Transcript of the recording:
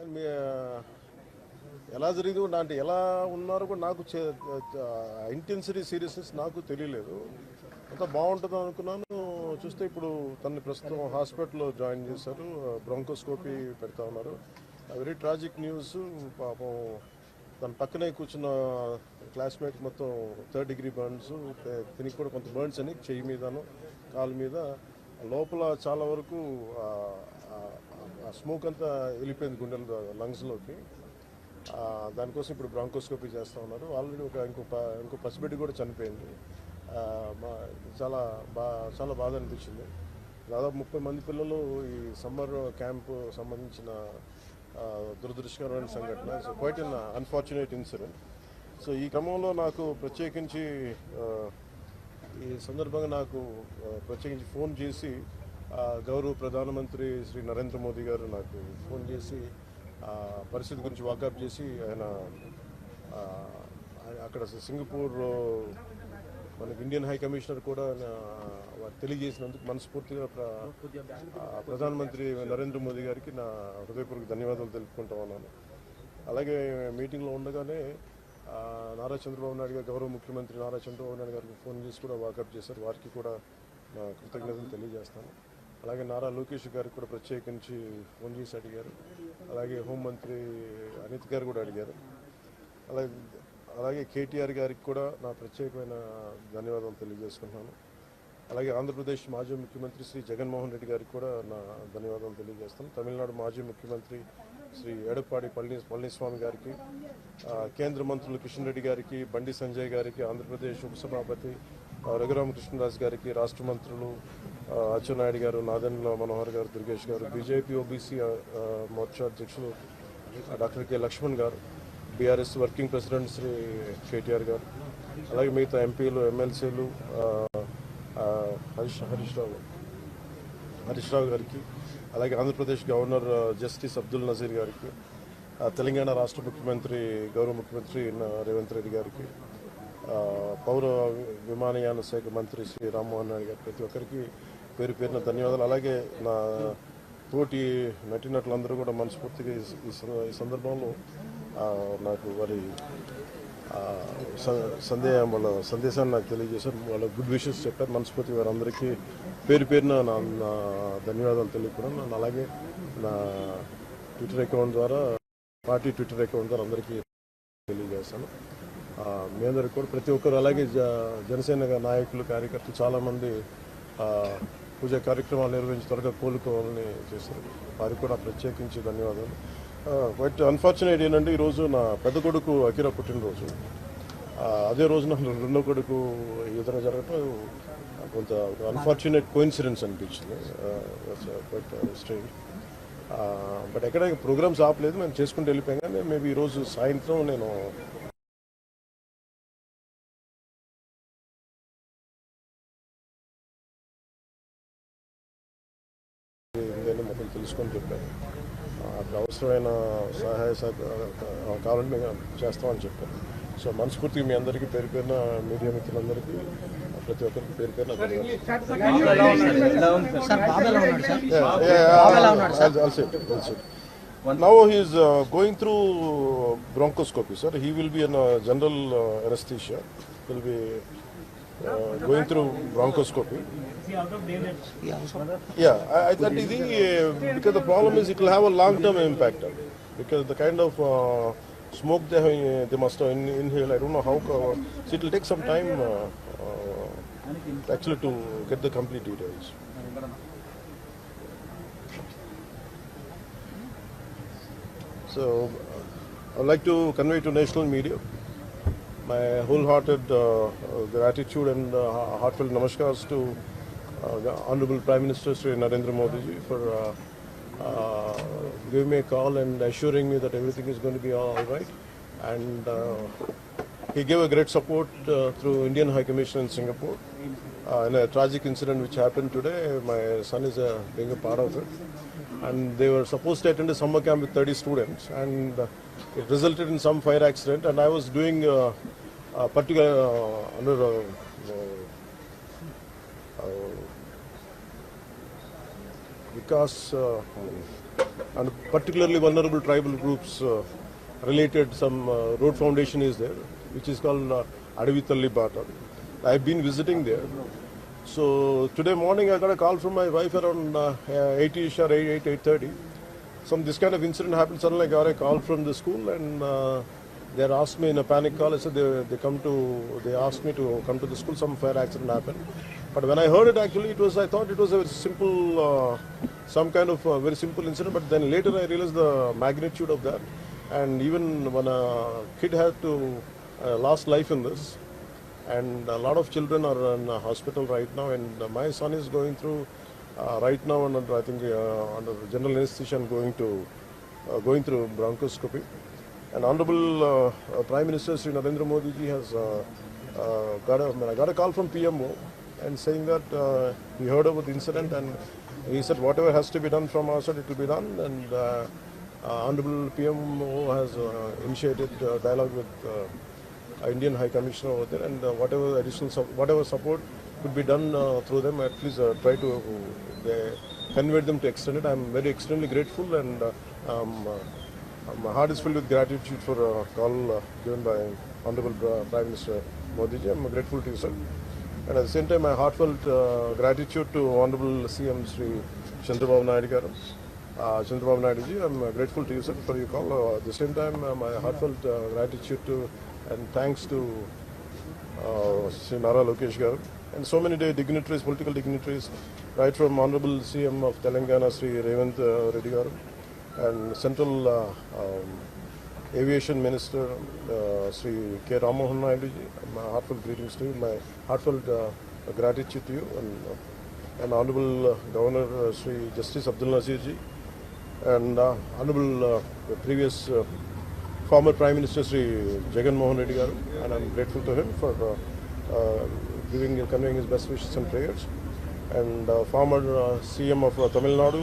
కానీ మీ ఎలా జరిగింది కూడా అంటే ఎలా ఉన్నారో కూడా నాకు ఇంటెన్సిటీ సీరియస్నెస్ నాకు తెలియలేదు. అంత బాగుంటుంది అనుకున్నాను. చూస్తే ఇప్పుడు తనని ప్రస్తుతం హాస్పిటల్లో జాయిన్ చేశారు. బ్రాంకోస్కోపీ పెడతా ఉన్నారు. Very tragic news. పాపం తన పక్కనే కూర్చున్న క్లాస్మేట్ మొత్తం థర్డ్ డిగ్రీ బర్న్స్ దీనికి కూడా కొంత బర్న్స్ అని చెయ్యి మీదను కాలు మీద. లోపల చాలా వరకు స్మోక్ అంతా వెళ్ళిపోయింది గుండెల లంగ్స్లోకి. దానికోసం ఇప్పుడు బ్రాంకోస్కోపీ చేస్తూ ఉన్నారు. ఆల్రెడీ ఒక ఇంకో ప- ఇంకో పసిబిడ్డ కూడా చనిపోయింది. చాలా బా చాలా బాధ అనిపించింది. దాదాపు ముప్పై మంది పిల్లలు ఈ సమ్మర్ క్యాంప్ సంబంధించిన దురదృష్టకరమైన సంఘటన. So quite in unfortunate incident. So ఈ క్రమంలో నాకు ప్రత్యేకించి ఈ సందర్భంగా నాకు ప్రత్యేకించి ఫోన్ చేసి గౌరవ ప్రధానమంత్రి శ్రీ నరేంద్ర మోదీ గారు నాకు ఫోన్ చేసి ఆ, పరిస్థితి గురించి వాకప్ చేసి ఆయన అక్కడ సింగపూర్ మనకి ఇండియన్ హై కమిషనర్ కూడా తెలియజేసినందుకు మనస్ఫూర్తిగా ప్రధానమంత్రి నరేంద్ర మోదీ గారికి నా హృదయపూర్వక ధన్యవాదాలు తెలుపుకుంటా ఉన్నాను. అలాగే మీటింగ్లో ఉండగానే నారా చంద్రబాబు నాయుడు గారు గౌరవ ముఖ్యమంత్రి నారా చంద్రబాబు నాయుడు గారికి ఫోన్ చేసి కూడా వాకప్ చేశారు. వారికి కూడా నా కృతజ్ఞతలు తెలియజేస్తాను. అలాగే నారా లోకేష్ గారికి కూడా ప్రత్యేకించి ఫోన్ చేసి అడిగారు. అలాగే హోంమంత్రి అనిత్ గారు కూడా అడిగారు. అలాగే అలాగే కేటీఆర్ గారికి కూడా నా ప్రత్యేకమైన ధన్యవాదాలు తెలియజేసుకుంటున్నాను. అలాగే ఆంధ్రప్రదేశ్ మాజీ ముఖ్యమంత్రి శ్రీ జగన్మోహన్ రెడ్డి గారికి కూడా నా ధన్యవాదాలు తెలియజేస్తాను తమిళనాడు మాజీ ముఖ్యమంత్రి శ్రీ ఎడప్పాడి పళని పళనిస్వామి గారికి కేంద్ర మంత్రులు కిషన్ రెడ్డి గారికి బండి సంజయ్ గారికి ఆంధ్రప్రదేశ్ ఉపసభాపతి రఘురామకృష్ణరాజు గారికి రాష్ట్ర మంత్రులు అచ్చెన్నాయుడు గారు నాదెండ్ల మనోహర్ గారు దుర్గేష్ గారు బీజేపీ ఓబీసీ మోర్చా అధ్యక్షులు doctor K Laxman garu BRS working president Shri KTR garu అలాగే మిగతా ఎంపీలు ఎమ్మెల్సీలు హరీష్ హరీష్ రావు హరీష్ రావు గారికి అలాగే ఆంధ్రప్రదేశ్ గవర్నర్ జస్టిస్ అబ్దుల్ నజీర్ గారికి తెలంగాణ రాష్ట్ర ముఖ్యమంత్రి గౌరవ ముఖ్యమంత్రి రేవంత్ రెడ్డి గారికి పౌర విమానయాన శాఖ మంత్రి శ్రీ రామ్మోహన్ నాయుడు గారు ప్రతి ఒక్కరికి పేరు పేరున ధన్యవాదాలు. అలాగే నా తోటి నటినట్లందరూ కూడా మనస్ఫూర్తిగా ఈ ఈ సందర్భంలో నాకు వారి స- సందేహం వాళ్ళ సందేశాన్ని నాకు తెలియజేశారు. వాళ్ళ గుడ్ విషెస్ చెప్పారు. మనస్ఫూర్తి వారందరికీ పేరు పేరున నా ధన్యవాదాలు తెలియకుండా అలాగే నా ట్విట్టర్ అకౌంట్ ద్వారా పార్టీ ట్విట్టర్ అకౌంట్ ద్వారా అందరికీ తెలియజేస్తాను. మీ అందరికి కూడా ప్రతి ఒక్కరు అలాగే జ జనసేన నాయకులు కార్యకర్తలు చాలామంది పూజ పూజా కార్యక్రమాలు నిర్వహించి త్వరగా కోలుకోవాలని చేశారు. వారికి కూడా ప్రత్యేకించి ధన్యవాదాలు. బట్ అన్ఫార్చునేట్ ఏంటంటే ఈరోజు నా పెద్ద కొడుకు అఖిర పుట్టినరోజు. అదే రోజు నా రెండో కొడుకు ఏదైనా జరగటం కొంత అన్ఫార్చునేట్ కోయిన్సిడెన్స్ అనిపించింది. Uh, బట్ స్ట్రేంజ్ బట్ ఎక్కడ ప్రోగ్రామ్స్ ఆపలేదు మేము చేసుకుంటూ వెళ్ళిపోయాం. కానీ మేబీ ఈరోజు సాయంత్రం నేను తెలుసుకొని చెప్పాను ఆ, అక్కడ అవసరమైన సహాయ కావాలంటే మేము చేస్తామని చెప్పాను సో మనస్ఫూర్తిగా మీ అందరికీ పేరు పేరున మీడియా మిత్రులందరికీ ప్రతి ఒక్కరికి పేరు పేరున ధన్యవాదాలు. సార్ బాబు ఎలా ఉన్నాడు sir Yeah, yeah, I'll, I'll say it. I'll say uh, going through bronchoscopy, uh, uh, uh, bronchoscopy. Yeah, I, I, that is the, uh, because the problem is it will have a long-term impact. uh, Because the kind of uh, smoke they, have, they must have in, inhaled, I don't know how. co- So it will take some time uh, uh, actually to get the complete details. So, uh, I'd like to convey to national media my wholehearted uh, uh, gratitude and uh, heartfelt namaskars to uh, Honorable Prime Minister Sri Narendra Modi ji for uh, uh, giving me a call and assuring me that everything is going to be all right. And he gave a great support through Indian High Commission in Singapore. In a tragic incident which happened today, my son is being a part of it. And they were supposed to attend a summer camp with 30 students, and it resulted in some fire accident. And I was doing uh, a particular uh, under uh, uh, uh, and particularly vulnerable tribal groups uh, related. Some uh, road foundation is there, which is called uh, Adavitalli Bata. I've been visiting there. So today morning I got a call from my wife around uh, 8ish or 8, 8, 8.30. Some this kind of incident happened. Suddenly I got a call from the school and uh, they asked me in a panic call. I said they, they come to, they asked me to come to the school. Some fire accident happened. But when I heard it actually, it was, I thought it was a simple, uh, some kind of very simple incident. But then later I realized the magnitude of that. And even when a kid had to uh, lost life in this, and a lot of children are in hospital right now and my son is going through uh, right now and i think uh, under general anesthesia and going to uh, going through bronchoscopy and honorable uh, uh, prime minister sri narendra modi ji has uh, uh, got a I, got a call from pmo and saying that uh, he heard about the incident and he said whatever has to be done from our side it will be done and uh, honorable pmo has initiated dialogue with Indian High Commissioner over there, and whatever additional sup- whatever support could be done through them, at least try to uh, convert them to extend it. I'm very extremely grateful, and um, my heart is filled with gratitude for a call uh, given by Honorable uh, Prime Minister Modi. I'm grateful to you, sir. And at the same time, my heartfelt uh, gratitude to Honorable CM Sri Chandrababu Naidu. Uh, Chandrababu Naidu ji, I'm uh, grateful to you, sir, for your call. Uh, at the same time, uh, my heartfelt uh, gratitude to and thanks to uh, Sri Nara Lokesh garu and so many de- dignitaries, political dignitaries, right from Honorable CM of Telangana, Sri Revant uh, Reddy garu, and Central uh, um, Aviation Minister uh, Sri K. Ramohan Naidu. My heartfelt greetings to you, my heartfelt uh, gratitude to you, and, uh, and Honorable uh, Governor uh, Sri Justice Abdul Nazir ji, and Honorable previous former Prime Minister Sri Jagan Mohan Reddy garu, and I'm grateful to him for giving and conveying his best wishes and prayers. And former CM of Tamil Nadu,